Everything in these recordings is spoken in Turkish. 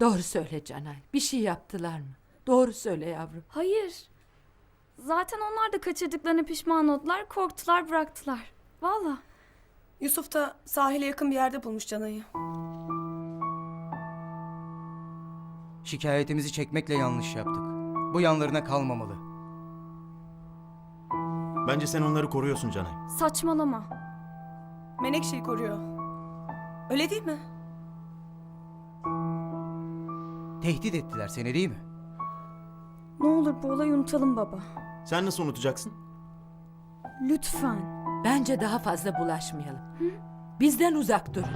Doğru söyle Canay. Bir şey yaptılar mı? Doğru söyle yavrum. Hayır. Zaten onlar da kaçırdıklarına pişman oldular, korktular, bıraktılar. Valla. Yusuf da sahile yakın bir yerde bulmuş Canay'ı. Şikayetimizi çekmekle yanlış yaptık. Bu yanlarına kalmamalı. Bence sen onları koruyorsun Canay. Saçmalama. Menekşe'yi koruyor. Öyle değil mi? Tehdit ettiler seni değil mi? Ne olur bu olayı unutalım baba. Sen nasıl unutacaksın? Lütfen. Bence daha fazla bulaşmayalım. Bizden uzak durun.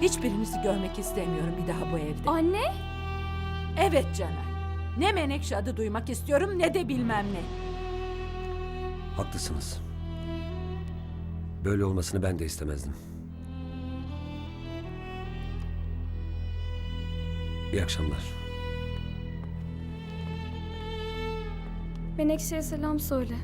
Hiçbirinizi görmek istemiyorum bir daha bu evde. Anne? Evet Canay. Ne Menekşe adı duymak istiyorum ne de bilmem ne. Haklısınız. Böyle olmasını ben de istemezdim. İyi akşamlar. Menekşe'ye selam söyle.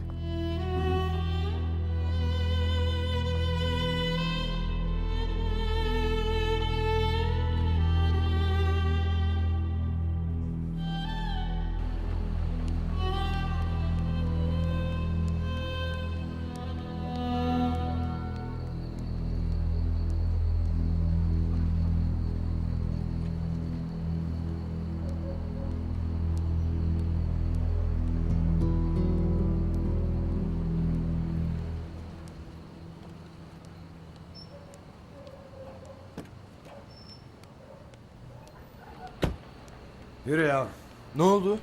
Yürü ya. Ne oldu?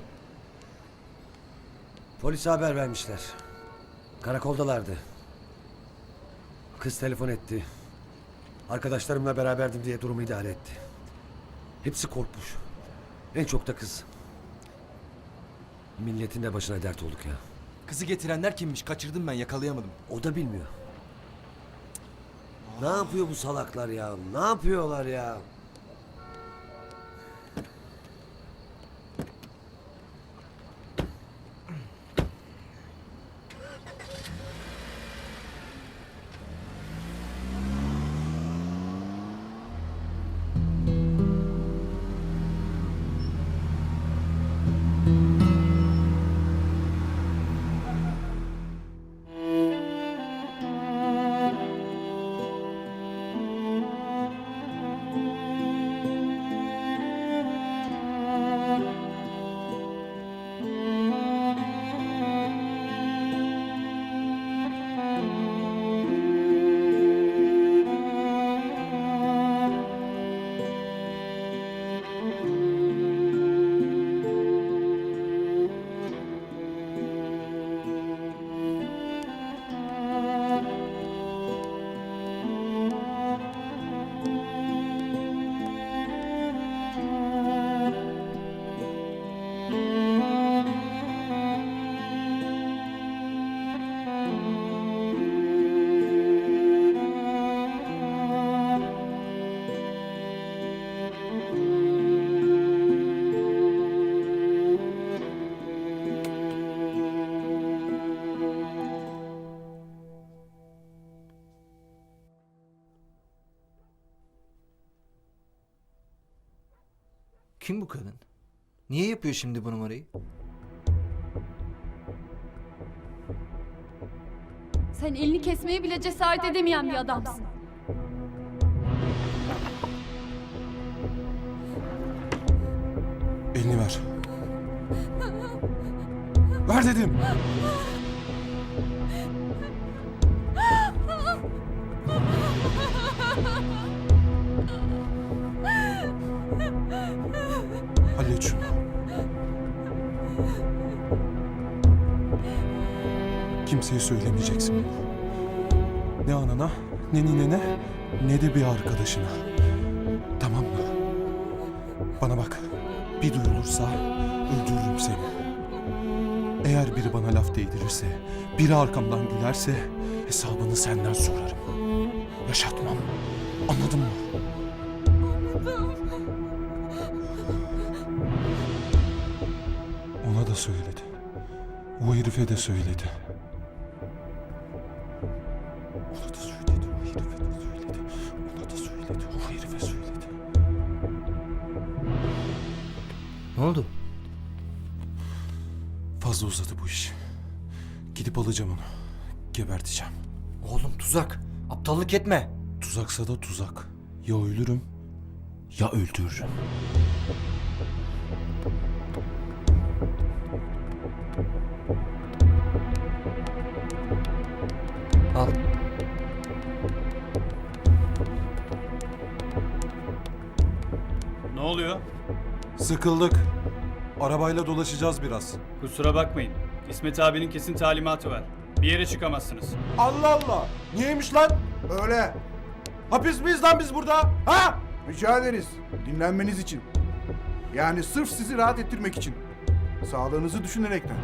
Polise haber vermişler. Karakoldalardı. Kız telefon etti. Arkadaşlarımla beraberdim diye durumu idare etti. Hepsi korkmuş. En çok da kız. Milletin de başına dert olduk ya. Kızı getirenler kimmiş? Kaçırdım ben yakalayamadım. O da bilmiyor. Ne yapıyor bu salaklar ya? Ne yapıyorlar ya? Kim bu kadın? Niye yapıyor şimdi bu numarayı? Sen elini kesmeye bile cesaret edemeyen bir adamsın. Elini ver. Ver dedim. Hallet şunu. Kimseye söylemeyeceksin bunu. Ne anana, ne ninene, ne de bir arkadaşına. Tamam mı? Bana bak. Bir duyulursa öldürürüm seni. Eğer biri bana laf değdirirse, biri arkamdan gülerse hesabını senden sorarım. Yaşatmam. Anladın mı? Söyledi. O herife de söyledi. Ona da söyledi, o herife de söyledi. Ona da söyledi, o herife söyledi. Ne oldu? Fazla uzadı bu iş. Gidip alacağım onu. Geberteceğim. Oğlum tuzak. Aptallık etme. Tuzaksa da tuzak. Ya ölürüm ya öldürürüm. Oluyor? Sıkıldık. Arabayla dolaşacağız biraz. Kusura bakmayın. İsmet abinin kesin talimatı var. Bir yere çıkamazsınız. Allah Allah. Niyeymiş lan? Öyle. Hapis miyiz lan biz burada? Ha? Rica ederiz. Dinlenmeniz için. Yani sırf sizi rahat ettirmek için. Sağlığınızı düşünerekten.